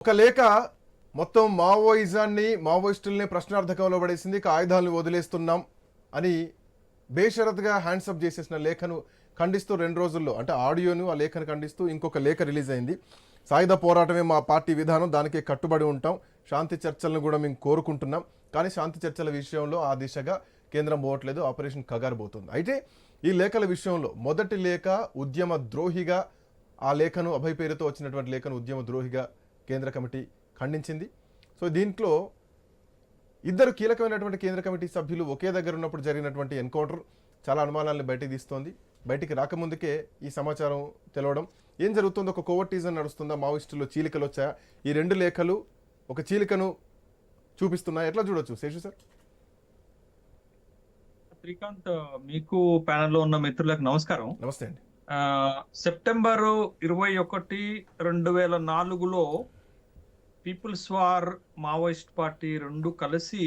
ఒక లేఖ మొత్తం మావోయిజాన్ని మావోయిస్టుల్ని ప్రశ్నార్థకంలో పడేసింది ఆయుధాలను వదిలేస్తున్నాం అని బేషరత్గా హ్యాండ్సప్ చేసేసిన లేఖను ఖండిస్తూ రెండు రోజుల్లో అంటే ఆడియోను ఆ లేఖను ఖండిస్తూ ఇంకొక లేఖ రిలీజ్ అయింది. సాయుధ పోరాటమే మా పార్టీ విధానం దానికే కట్టుబడి ఉంటాం. శాంతి చర్చలను కూడా మేము కోరుకుంటున్నాం. కానీ శాంతి చర్చల విషయంలో ఆ దిశగా కేంద్రం పోవట్లేదు ఆపరేషన్ కగారు పోతుంది. అయితే ఈ లేఖల విషయంలో మొదటి లేఖ ఉద్యమ ద్రోహిగా ఆ లేఖను అభయ పేరుతో వచ్చినటువంటి లేఖను ఉద్యమ ద్రోహిగా కేంద్ర కమిటీ ఖండించింది. సో దీంట్లో ఇద్దరు కీలకమైనటువంటి కేంద్ర కమిటీ సభ్యులు ఒకే దగ్గర ఉన్నప్పుడు జరిగినటువంటి ఎన్కౌంటర్ చాలా అనుమానాలను బయటికి తీస్తోంది. బయటికి రాకముందుకే ఈ సమాచారం తెలవడం. ఏం జరుగుతుందో ఒక కోవర్టీజన్ నడుస్తుందా మావోయిస్టులో చీలికలు వచ్చాయా? ఈ రెండు లేఖలు ఒక చీలికను చూపిస్తున్నాయి? ఎట్లా చూడొచ్చు? శేషు సార్. శ్రీకాంత్ మీకు ప్యానెల్లో ఉన్న మిత్రులకు నమస్కారం. నమస్తే అండి. సెప్టెంబర్ ఇరవై ఒకటి రెండు వేల నాలుగులో పీపుల్స్ వార్ మావోయిస్ట్ పార్టీ రెండు కలిసి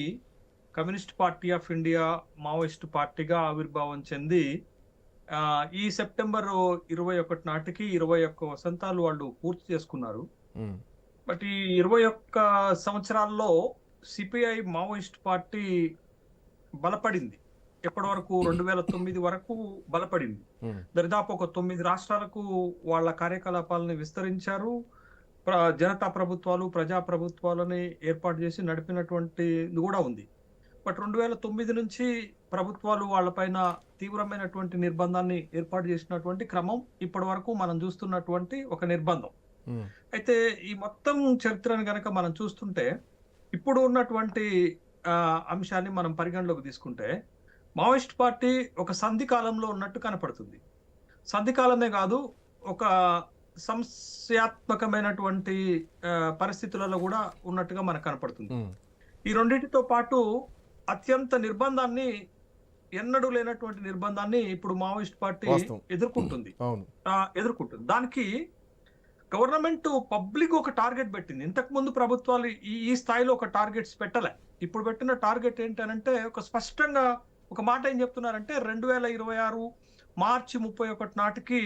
communist party of India Maoist పార్టీగా ఆవిర్భావం చెంది ఈ సెప్టెంబర్ ఇరవై ఒకటి నాటికి ఇరవై ఒక్క వసంతాలు వాళ్ళు పూర్తి చేసుకున్నారు. బట్ ఈ ఇరవై ఒక్క సంవత్సరాల్లో సిపిఐ మావోయిస్ట్ పార్టీ బలపడింది. ఎప్పటి వరకు రెండు వేల తొమ్మిది వరకు బలపడింది. దరిదాపు ఒక తొమ్మిది రాష్ట్రాలకు వాళ్ళ కార్యకలాపాలను విస్తరించారు. జనతా ప్రభుత్వాలు ప్రజా ప్రభుత్వాలని ఏర్పాటు చేసి నడిపినటువంటి కూడా ఉంది. బట్ రెండు వేల తొమ్మిది నుంచి ప్రభుత్వాలు వాళ్ళపైన తీవ్రమైనటువంటి నిర్బంధాన్ని ఏర్పాటు చేసినటువంటి క్రమం ఇప్పటి వరకు మనం చూస్తున్నటువంటి ఒక నిర్బంధం. అయితే ఈ మొత్తం చరిత్రను గనక మనం చూస్తుంటే ఇప్పుడు ఉన్నటువంటి అంశాన్ని మనం పరిగణలోకి తీసుకుంటే మావోయిస్ట్ పార్టీ ఒక సంధి కాలంలో ఉన్నట్టు కనపడుతుంది. సంధి కాలమే కాదు ఒక సంశయాత్మకమైనటువంటి ఆ, పరిస్థితులలో కూడా ఉన్నట్టుగా మనకు కనపడుతుంది. ఈ రెండింటితో పాటు అత్యంత నిర్బంధాన్ని ఎన్నడూ లేనటువంటి నిర్బంధాన్ని ఇప్పుడు మావోయిస్ట్ పార్టీ. ఎదుర్కొంటుంది. ఎదుర్కొంటుంది. దానికి గవర్నమెంట్ పబ్లిక్ ఒక టార్గెట్ పెట్టింది. ఇంతకు ముందు ప్రభుత్వాలు ఈ ఈ స్థాయిలో ఒక టార్గెట్స్ పెట్టలే. ఇప్పుడు పెట్టిన టార్గెట్ ఏంటనంటే ఒక స్పష్టంగా ఒక మాట ఏం చెప్తున్నారంటే రెండు వేల ఇరవై ఆరు మార్చి ముప్పై ఒకటి నాటికి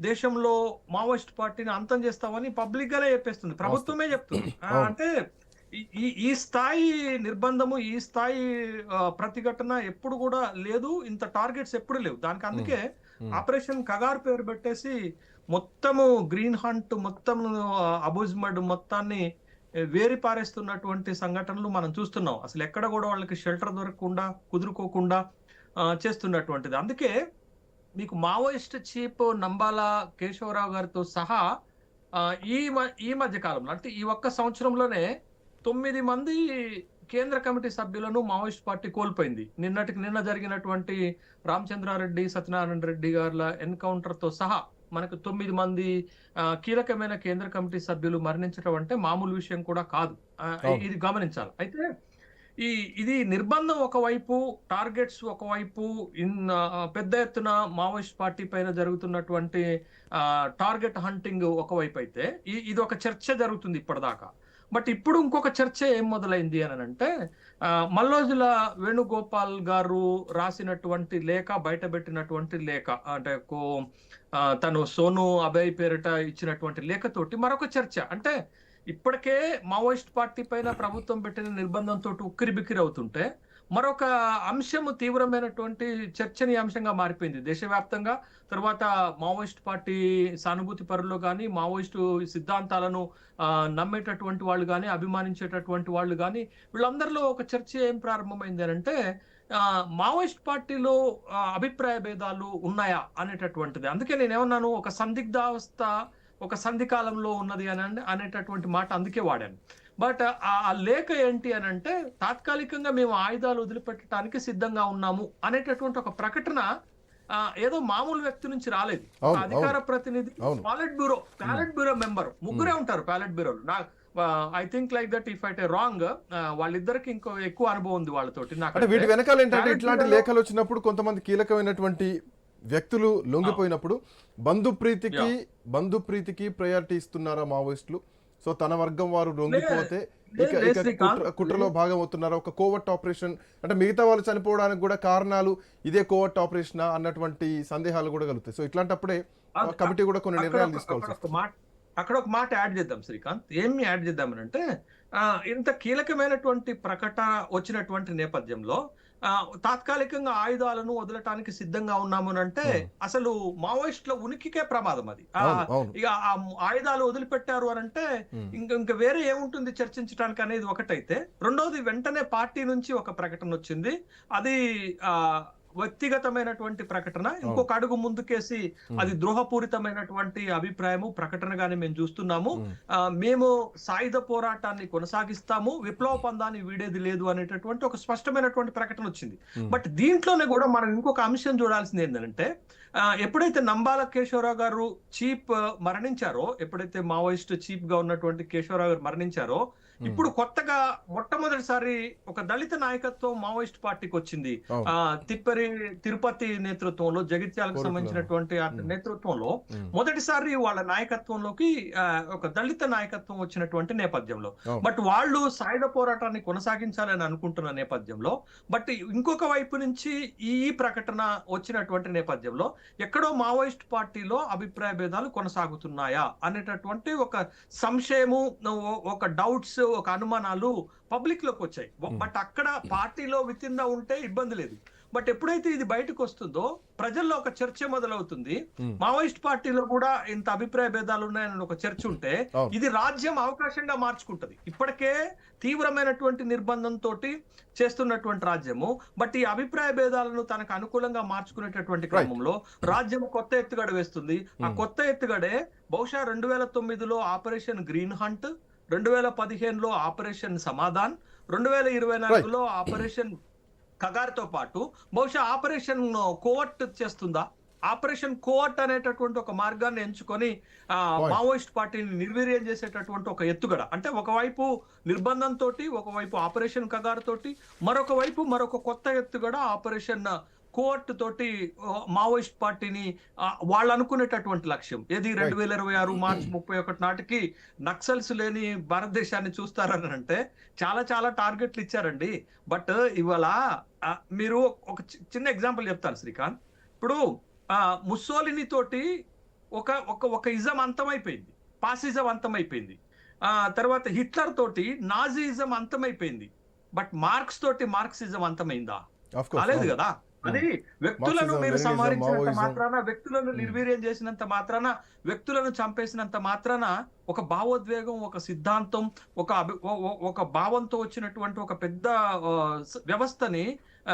దేశంలో మావోయిస్ట్ పార్టీని అంతం చేస్తామని పబ్లిక్ గానే చెప్పేస్తుంది. ప్రభుత్వమే చెప్తుంది. అంటే ఈ- ఈ స్థాయి నిర్బంధము ఈ స్థాయి ప్రతిఘటన ఎప్పుడు కూడా లేదు. ఇంత టార్గెట్స్ ఎప్పుడు లేవు. దానికి అందుకే ఆపరేషన్ కగార్ పేరు పెట్టేసి మొత్తము గ్రీన్ హంట్ మొత్తం అబుజ్మడ్ మొత్తాన్ని వేరి పారేస్తున్నటువంటి సంఘటనలు మనం చూస్తున్నాం. అసలు ఎక్కడ కూడా వాళ్ళకి షెల్టర్ దొరకకుండా కుదురుకోకుండా చేస్తున్నటువంటిది. అందుకే మీకు మావోయిస్ట్ చీఫ్ నంబాల కేశవరావు గారితో సహా ఈ ఈ మధ్య కాలంలో అంటే ఈ ఒక్క సంవత్సరంలోనే తొమ్మిది మంది కేంద్ర కమిటీ సభ్యులను మావోయిస్ట్ పార్టీ కోల్పోయింది. నిన్నటికి నిన్న జరిగినటువంటి రామచంద్రారెడ్డి సత్యనారాయణ రెడ్డి గారుల ఎన్కౌంటర్తో సహా మనకు తొమ్మిది మంది కీలకమైన కేంద్ర కమిటీ సభ్యులు మరణించడం అంటే మామూలు విషయం కూడా కాదు. ఇది గమనించాలి. అయితే ఈ ఇది నిర్బంధం ఒకవైపు టార్గెట్స్ ఒకవైపు ఇన్ పెద్ద ఎత్తున మావోయిస్ట్ పార్టీ పైన జరుగుతున్నటువంటి టార్గెట్ హంటింగ్ ఒకవైపు అయితే ఇది ఒక చర్చ జరుగుతుంది ఇప్పటిదాకా. బట్ ఇప్పుడు ఇంకొక చర్చ ఏం మొదలైంది అని అంటే మల్లోజుల వేణుగోపాల్ గారు రాసినటువంటి లేఖ బయటపెట్టినటువంటి లేఖ అంటే కో- తను సోను అభయ్ పేరిట ఇచ్చినటువంటి లేఖతోటి మరొక చర్చ. అంటే ఇప్పటికే మావోయిస్ట్ పార్టీ పైన ప్రభుత్వం పెట్టిన నిర్బంధంతో ఉక్కిరి బిక్కిరి అవుతుంటే మరొక అంశము తీవ్రమైనటువంటి చర్చనీయాంశంగా మారిపోయింది. దేశవ్యాప్తంగా తర్వాత మావోయిస్ట్ పార్టీ సానుభూతి పరులు కానీ మావోయిస్టు సిద్ధాంతాలను నమ్మేటటువంటి వాళ్ళు కానీ అభిమానించేటటువంటి వాళ్ళు కానీ వీళ్ళందరిలో ఒక చర్చ ఏం ప్రారంభమైంది అంటే మావోయిస్ట్ పార్టీలో అభిప్రాయ భేదాలు ఉన్నాయా అనేటటువంటిది. అందుకే నేను ఏమన్నాను ఒక సందిగ్ధావస్థ ఒక సంధి కాలంలో ఉన్నది అని అన్- అనేటటువంటి మాట అందుకే వాడాను. బట్ ఆ లేఖ ఏంటి అని అంటే తాత్కాలికంగా మేము ఆయుధాలు వదిలిపెట్టడానికి సిద్ధంగా ఉన్నాము అనేటటువంటి ఒక ప్రకటన ఏదో మామూలు వ్యక్తి నుంచి రాలేదు. అధికార. ప్రతినిధి. Politburo politburo member ముగ్గురే ఉంటారు పాలెట్ బ్యూరోలు నా I think like that if it wrong వాళ్ళిద్దరికి ఇంకో ఎక్కువ అనుభవం ఉంది వాళ్ళతోటి. నాకు వీటి వెనకాల ఏంటంటే ఇట్లాంటి లేఖలు వచ్చినప్పుడు కొంతమంది కీలకమైనటువంటి వ్యక్తులు లొంగిపోయినప్పుడు బంధు ప్రీతికి బంధు ప్రీతికి ప్రయారిటీ ఇస్తున్నారా మావోయిస్టులు? సో తన వర్గం వారు లొంగిపోతే ఇక ఇక కుట్రలో భాగం అవుతున్నారా? ఒక కోవర్ట్ ఆపరేషన్ అంటే మిగతా వాళ్ళు చనిపోవడానికి కూడా కారణాలు ఇదే కోవర్ట్ ఆపరేషన్ అన్నటువంటి సందేహాలు కూడా కలుగుతాయి. సో ఇట్లాంటప్పుడే కమిటీ కూడా కొన్ని నిర్ణయాలు తీసుకోవాల్సి అక్కడ ఒక వస్తుంది మాట అక్కడ ఒక మాట యాడ్ చేద్దాం శ్రీకాంత్. ఏమి యాడ్ చేద్దామనంటే ఆ, ఇంత కీలకమైనటువంటి ప్రకటన వచ్చినటువంటి నేపథ్యంలో తాత్కాలికంగా ఆయుధాలను వదలటానికి సిద్ధంగా ఉన్నాము అని అంటే. అసలు మావోయిస్టుల ఉనికికే ప్రమాదం అది ఇక ఆ ఆయుధాలు వదిలిపెట్టారు అని అంటే. ఇంక ఇంకా వేరే ఏముంటుంది చర్చించడానికి అనేది ఒకటైతే రెండోది వెంటనే పార్టీ నుంచి ఒక ప్రకటన వచ్చింది అది ఆ వ్యక్తిగతమైనటువంటి ప్రకటన ఇంకొక అడుగు ముందుకేసి అది ద్రోహపూరితమైనటువంటి అభిప్రాయము ప్రకటనగానే మేము చూస్తున్నాము. మేము సాయుధ పోరాటాన్ని కొనసాగిస్తాము విప్లవ పందాన్ని వీడేది లేదు అనేటటువంటి ఒక స్పష్టమైనటువంటి ప్రకటన వచ్చింది. బట్ దీంట్లోనే కూడా మనం ఇంకొక అంశం చూడాల్సింది ఏంటంటే ఎప్పుడైతే నంబాల కేశవరావు గారు చీఫ్ మరణించారో ఎప్పుడైతే మావోయిస్ట్ చీఫ్గా ఉన్నటువంటి కేశవరావు గారు మరణించారో ఇప్పుడు కొత్తగా మొట్టమొదటిసారి ఒక దళిత నాయకత్వం మావోయిస్ట్ పార్టీకి వచ్చింది. ఆ తిప్పరి తిరుపతి నేతృత్వంలో జగిత్యాలకు. సంబంధించినటువంటి. నేతృత్వంలో. మొదటిసారి వాళ్ళ నాయకత్వంలోకి ఒక దళిత నాయకత్వం వచ్చినటువంటి నేపథ్యంలో. బట్ వాళ్ళు సాయుధ పోరాటాన్ని కొనసాగించాలని అనుకుంటున్న నేపథ్యంలో బట్ ఇంకొక వైపు నుంచి ఈ ప్రకటన వచ్చినటువంటి నేపథ్యంలో ఎక్కడో మావోయిస్ట్ పార్టీలో అభిప్రాయ భేదాలు కొనసాగుతున్నాయా అనేటటువంటి ఒక సంశయము ఒక డౌట్స్ ఒక అనుమానాలు పబ్లిక్లోకి వచ్చాయి. బట్ అక్కడ పార్టీలో విత్ ఇన్ ద ఉంటే ఇబ్బంది లేదు. బట్ ఎప్పుడైతే ఇది బయటకు వస్తుందో ప్రజల్లో ఒక చర్చ మొదలవుతుంది. మావోయిస్ట్ పార్టీలో కూడా ఇంత అభిప్రాయ భేదాలు ఉన్నాయని ఒక చర్చ ఉంటే. ఇది రాజ్యం అవకాశంగా మార్చుకుంటది ఇప్పటికే తీవ్రమైనటువంటి నిర్బంధంతో చేస్తున్నటువంటి రాజ్యము బట్ ఈ అభిప్రాయ భేదాలను తనకు అనుకూలంగా మార్చుకునేటటువంటి క్రమంలో రాజ్యం కొత్త ఎత్తుగడ వేస్తుంది ఆ. కొత్త ఎత్తుగడే బహుశా రెండు వేల తొమ్మిదిలో ఆపరేషన్ గ్రీన్ హంట్ రెండు వేల పదిహేనులో ఆపరేషన్ సమాధాన్ రెండు వేల ఇరవై నాలుగులో ఆపరేషన్ కగార్తో పాటు బహుశా ఆపరేషన్ కోవర్ట్ చేస్తుందా ఆపరేషన్ కోవర్ట్ అనేటటువంటి ఒక మార్గాన్ని ఎంచుకొని. మావోయిస్ట్ పార్టీని నిర్వీర్యం చేసేటటువంటి ఒక ఎత్తుగడ అంటే ఒకవైపు నిర్బంధంతో ఒకవైపు ఆపరేషన్ కగార్ తోటి మరొక వైపు మరొక కొత్త ఎత్తుగడ ఆపరేషన్ కోవర్ట్ తోటి మావోయిస్ట్ పార్టీని వాళ్ళు అనుకునేటటువంటి లక్ష్యం. ఏది రెండు వేల ఇరవై ఆరు మార్చి ముప్పై ఒకటి నాటికి నక్సల్స్ లేని భారతదేశాన్ని చూస్తారని అంటే చాలా చాలా టార్గెట్లు ఇచ్చారండి. బట్ ఇవాళ మీరు ఒక చిన్న ఎగ్జాంపుల్ చెప్తాను శ్రీకాంత్. ఇప్పుడు ముస్సోలిని తోటి ఒక ఒక ఒక ఇజం అంతమైపోయింది. పాసిజం అంతమైపోయింది. ఆ తర్వాత హిట్లర్ తోటి నాజీయిజం అంతమైపోయింది. బట్ మార్క్స్ తోటి మార్క్సిజం అంతమైందా? కాలేదు. కదా. అది వ్యక్తులను మీరు సంహరించినంత. మాత్రాన వ్యక్తులను Hmm. నిర్వీర్యం చేసినంత మాత్రాన వ్యక్తులను చంపేసినంత మాత్రాన ఒక భావోద్వేగం ఒక సిద్ధాంతం ఒక ఒక భావంతో వచ్చినటువంటి ఒక పెద్ద వ్యవస్థని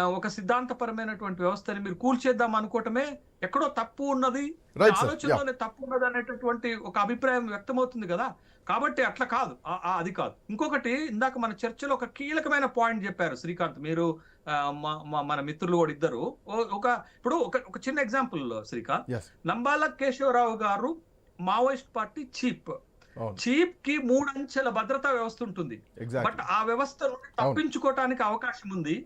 ఒక సిద్ధాంతపరమైనటువంటి వ్యవస్థని మీరు కూల్చేద్దాం అనుకోవటమే ఎక్కడో తప్పు ఉన్నది. ఆలోచనలోనే తప్పు ఉన్నది అనేటటువంటి ఒక అభిప్రాయం వ్యక్తమవుతుంది కదా. కాబట్టి అట్లా కాదు. అది కాదు. ఇంకొకటి ఇందాక మన చర్చలో ఒక కీలకమైన పాయింట్ చెప్పారు శ్రీకాంత్. మీరు మన మిత్రులు కూడా ఇద్దరు. ఒక ఇప్పుడు ఒక ఒక చిన్న ఎగ్జాంపుల్ శ్రీకాంత్. నంబాల కేశవరావు గారు మావోయిస్ట్ పార్టీ చీఫ్. చీఫ్కి మూడు అంచెల భద్రతా వ్యవస్థ ఉంటుంది. బట్ ఆ వ్యవస్థ నుండి తప్పించుకోవటానికి అవకాశం ఉంది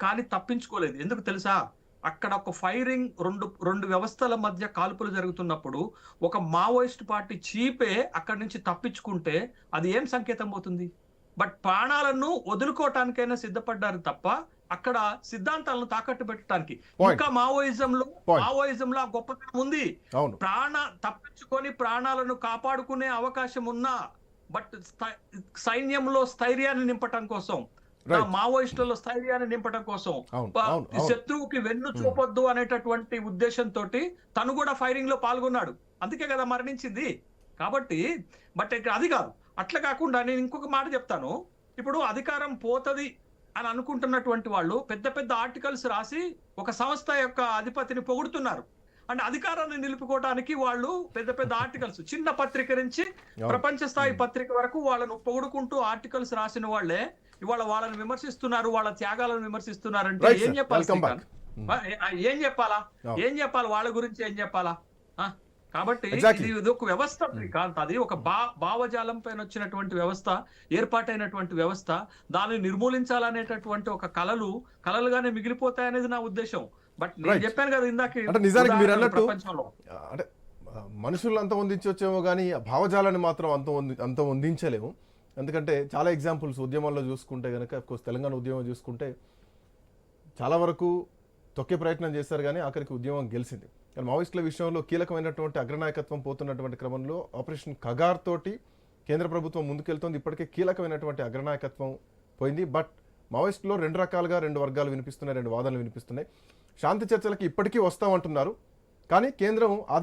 కానీ తప్పించుకోలేదు. ఎందుకు తెలుసా? అక్కడ ఒక ఫైరింగ్ రెండు రెండు వ్యవస్థల మధ్య కాల్పులు జరుగుతున్నప్పుడు ఒక మావోయిస్ట్ పార్టీ చీపే అక్కడి నుంచి తప్పించుకుంటే అది ఏం సంకేతం అవుతుంది బట్ ప్రాణాలను వదులుకోవటానికైనా సిద్ధపడ్డారు తప్ప అక్కడ సిద్ధాంతాలను తాకట్టు పెట్టడానికి. ఇంకా మావోయిజం లో. మావోయిజం లో ఆ గొప్పతనం ఉంది. ప్రాణ తప్పించుకొని ప్రాణాలను కాపాడుకునే అవకాశం ఉన్నా బట్ సైన్యంలో స్థైర్యాన్ని నింపటం కోసం. మావోయిస్టులలో స్థైర్యాన్ని నింపటం కోసం శత్రువుకి వెన్ను చూపొద్దు అనేటటువంటి ఉద్దేశంతో తను కూడా ఫైరింగ్లో పాల్గొన్నాడు. అందుకే కదా మరణించింది. కాబట్టి బట్ ఇక్కడ అది కాదు. అట్లా కాకుండా నేను ఇంకొక మాట చెప్తాను. ఇప్పుడు అధికారం పోతది అని అనుకుంటున్నటువంటి వాళ్ళు పెద్ద పెద్ద ఆర్టికల్స్ రాసి ఒక సంస్థ యొక్క అధిపతిని పొగుడుతున్నారు. అంటే అధికారాన్ని నిలుపుకోవడానికి వాళ్ళు పెద్ద పెద్ద ఆర్టికల్స్ చిన్న పత్రిక నుంచి. ప్రపంచ స్థాయి పత్రిక వరకు వాళ్ళను పొగుడుకుంటూ ఆర్టికల్స్ రాసిన వాళ్ళే ఇవాళ వాళ్ళని విమర్శిస్తున్నారు వాళ్ళ త్యాగాలను విమర్శిస్తున్నారు అంటే ఏం చెప్పాలి ఏ- చెప్పాలా. ఏం చెప్పాలి? వాళ్ళ గురించి ఏం చెప్పాలా? కాబట్టి. ఇది ఒక వ్యవస్థ. శ్రీకాంత్ అది ఒక బా భావజాలం పైన వచ్చినటువంటి వ్యవస్థ ఏర్పాటైనటువంటి వ్యవస్థ దాన్ని నిర్మూలించాలనేటటువంటి ఒక కళలు కళలుగానే మిగిలిపోతాయనేది నా ఉద్దేశం. బట్ నేను. చెప్పాను కదా ఇందాక ప్రపంచంలో. అంటే మనుషులు అంత వందించవచ్చేమో కానీ భావజాలాన్ని మాత్రం అంత అంత వందించలేము. ఎందుకంటే చాలా ఎగ్జాంపుల్స్ ఉద్యమాల్లో చూసుకుంటే కనుక కోర్స్ తెలంగాణ ఉద్యమం చూసుకుంటే చాలా వరకు తొక్కే ప్రయత్నం చేస్తారు కానీ ఆఖరికి ఉద్యమం గెలిచింది. కానీ మావోయిస్టుల విషయంలో కీలకమైనటువంటి అగ్రనాయకత్వం పోతున్నటువంటి క్రమంలో ఆపరేషన్ కగార్ తోటి కేంద్ర ప్రభుత్వం ముందుకెళ్తోంది. ఇప్పటికే కీలకమైనటువంటి అగ్రనాయకత్వం పోయింది. బట్ మావోయిస్టులో రెండు రకాలుగా రెండు వర్గాలు వినిపిస్తున్నాయి రెండు వాదనలు వినిపిస్తున్నాయి. శాంతి చర్చలకి ఇప్పటికీ వస్తామంటున్నారు. కానీ కేంద్రం